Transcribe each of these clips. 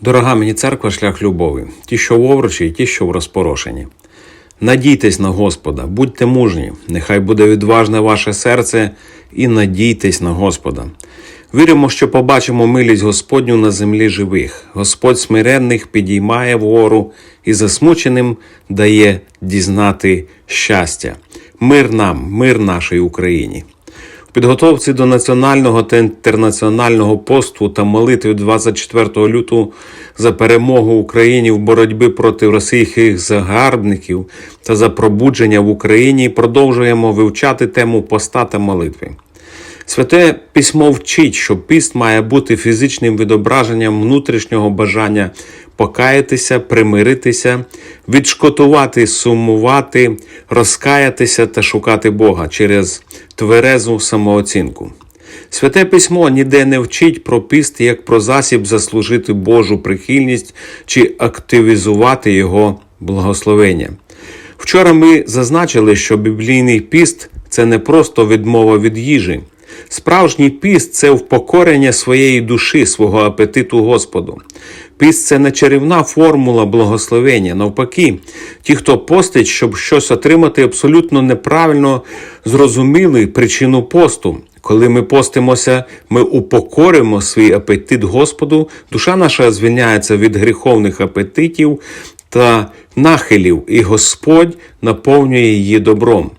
Дорога мені церква, шлях любові, ті, що в овручі, і ті, що в розпорошенні. Надійтесь на Господа, будьте мужні, нехай буде відважне ваше серце, і надійтесь на Господа. Віримо, що побачимо милість Господню на землі живих. Господь смиренних підіймає вгору і засмученим дає дізнати щастя. Мир нам, мир нашій Україні. У підготовці до національного та інтернаціонального посту та молитви 24 лютого за перемогу Україні в боротьбі проти російських загарбників та за пробудження в Україні продовжуємо вивчати тему поста та молитви. Святе письмо вчить, що піст має бути фізичним відображенням внутрішнього бажання покаятися, примиритися, відшкотувати, сумувати, розкаятися та шукати Бога через тверезу самооцінку. Святе письмо ніде не вчить про піст як про засіб заслужити Божу прихильність чи активізувати Його благословення. Вчора ми зазначили, що біблійний піст це не просто відмова від їжі. Справжній піст це впокорення своєї душі, свого апетиту Господу. Піст це не чарівна формула благословення. Навпаки, ті, хто постить, щоб щось отримати, абсолютно неправильно зрозуміли причину посту. Коли ми постимося, ми упокоримо свій апетит Господу, душа наша звільняється від гріховних апетитів та нахилів, і Господь наповнює її добром.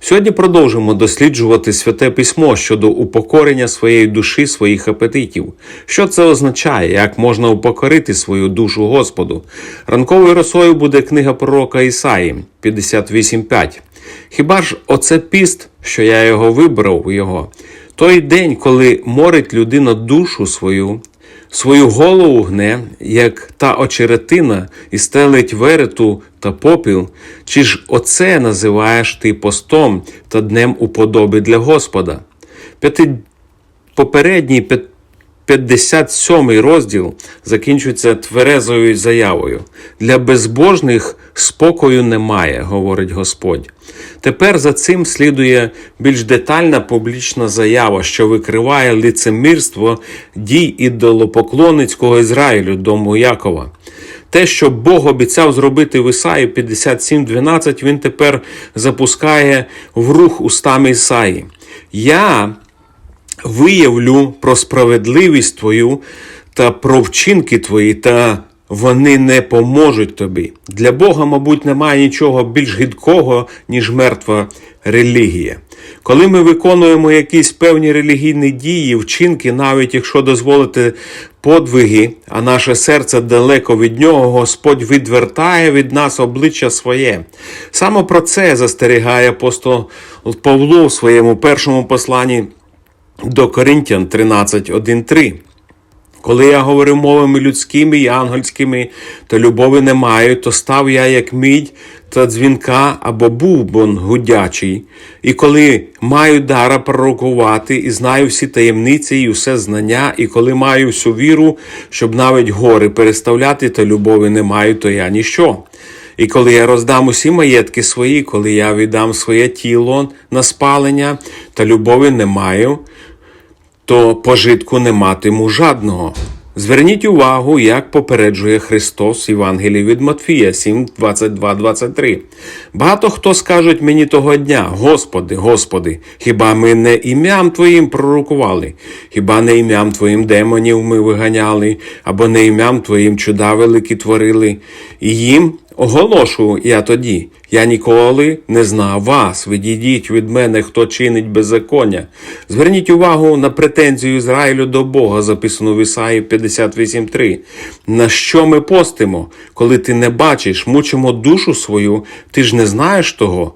Сьогодні продовжимо досліджувати святе письмо щодо упокорення своєї душі, своїх апетитів. Що це означає, як можна упокорити свою душу Господу? Ранковою росою буде книга пророка Ісаї 58.5. Хіба ж оце піст, що я його вибрав його? Той день, коли морить людина душу свою, свою голову гне, як та очеретина, і стелить верету та попіл, чи ж оце називаєш ти постом та днем уподоби для Господа? П'яти... Попередній п'ят- 57 розділ закінчується тверезою заявою. Для безбожних спокою немає, говорить Господь. Тепер за цим слідує більш детальна публічна заява, що викриває лицемірство дій ідолопоклонницького Ізраїлю, дому Якова. Те, що Бог обіцяв зробити в Ісаї 57.12, він тепер запускає в рух устами Ісаї. Я виявлю про справедливість твою та про вчинки твої, та вони не поможуть тобі. Для Бога, мабуть, немає нічого більш гидкого, ніж мертва релігія. Коли ми виконуємо якісь певні релігійні дії, вчинки, навіть якщо дозволити подвиги, а наше серце далеко від нього, Господь відвертає від нас обличчя своє. Саме про це застерігає апостол Павло в своєму першому посланні до Коринтян 13.1.3. Коли я говорив мовами людськими і ангельськими, то любові не маю, то став я як мідь та дзвінка або бубон гудячий. І коли маю дара пророкувати, і знаю всі таємниці і усе знання, і коли маю всю віру, щоб навіть гори переставляти, то любові не маю, то я ніщо. І коли я роздам усі маєтки свої, коли я віддам своє тіло на спалення, та любові не маю, то пожитку не матиму жадного. Зверніть увагу, як попереджує Христос Євангелії від Матфія 7, 22, 23. Багато хто скажуть мені того дня: Господи, Господи, хіба ми не ім'ям Твоїм пророкували? Хіба не ім'ям Твоїм демонів ми виганяли, або не ім'ям Твоїм чуда великі творили? І їм Оголошую я тоді, я ніколи не знав вас. Відійдіть від мене, хто чинить беззаконня. Зверніть увагу на претензію Ізраїлю до Бога, записану в Ісаї 58.3. На що ми постимо, коли ти не бачиш, мучимо душу свою, ти ж не знаєш того.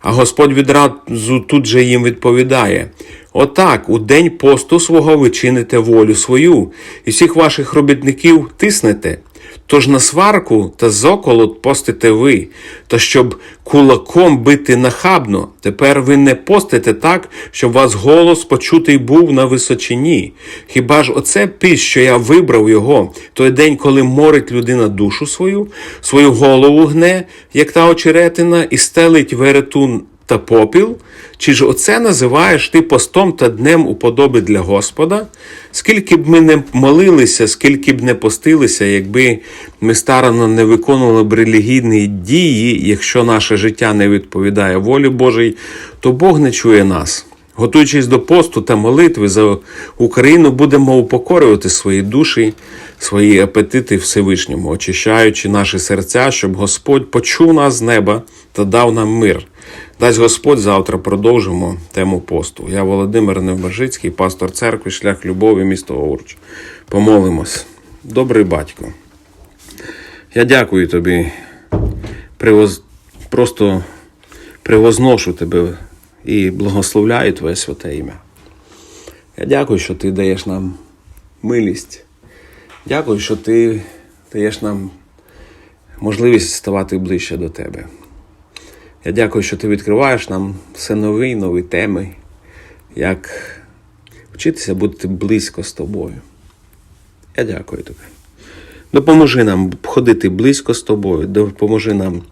А Господь відразу тут же їм відповідає: Отак, у день посту свого ви чините волю свою, і всіх ваших робітників тиснете. Тож на сварку та зоколот постите ви, та щоб кулаком бити нахабно, тепер ви не постите так, щоб вас голос почутий був на височині. Хіба ж оце піс, що я вибрав його, той день, коли морить людина душу свою, свою голову гне, як та очеретина, і стелить веретун та попіл, Чи ж оце називаєш ти постом та днем уподоби для Господа? Скільки б ми не молилися, скільки б не постилися, якби ми старано не виконували б релігійні дії, якщо наше життя не відповідає волі Божій, то Бог не чує нас. Готуючись до посту та молитви за Україну, будемо упокорювати свої душі, свої апетити Всевишньому, очищаючи наші серця, щоб Господь почув нас з неба та дав нам мир. Дасть Господь завтра продовжимо тему посту. Я Володимир Невмержицький, пастор церкви, шлях любові, місто Овруч. Помолимось. Добрий батько. Я дякую тобі. Привоз... Просто привозношу тебе і благословляю Твоє святе ім'я. Я дякую, що ти даєш нам милість. Дякую, що ти даєш нам можливість ставати ближче до тебе. Я дякую, що ти відкриваєш нам все нові і нові теми, як вчитися бути близько з тобою. Я дякую тобі. Допоможи нам ходити близько з тобою, допоможи нам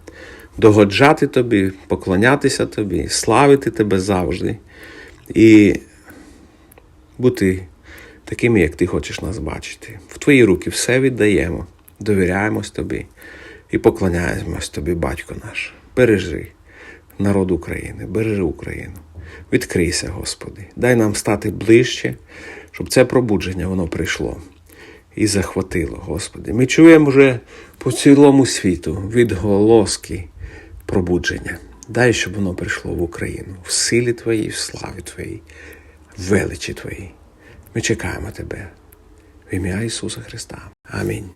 догоджати тобі, поклонятися тобі, славити тебе завжди і бути такими, як ти хочеш нас бачити. В твої руки все віддаємо, довіряємось тобі і поклоняємось тобі, батько наш. Бережи народ України, бережи Україну. Відкрийся, Господи, дай нам стати ближче, щоб це пробудження воно прийшло і захватило, Господи. Ми чуємо вже по цілому світу відголоски пробудження. Дай, щоб воно прийшло в Україну в силі Твоїй, в славі Твоїй, в величі Твоїй. Ми чекаємо Тебе. В ім'я Ісуса Христа. Амінь.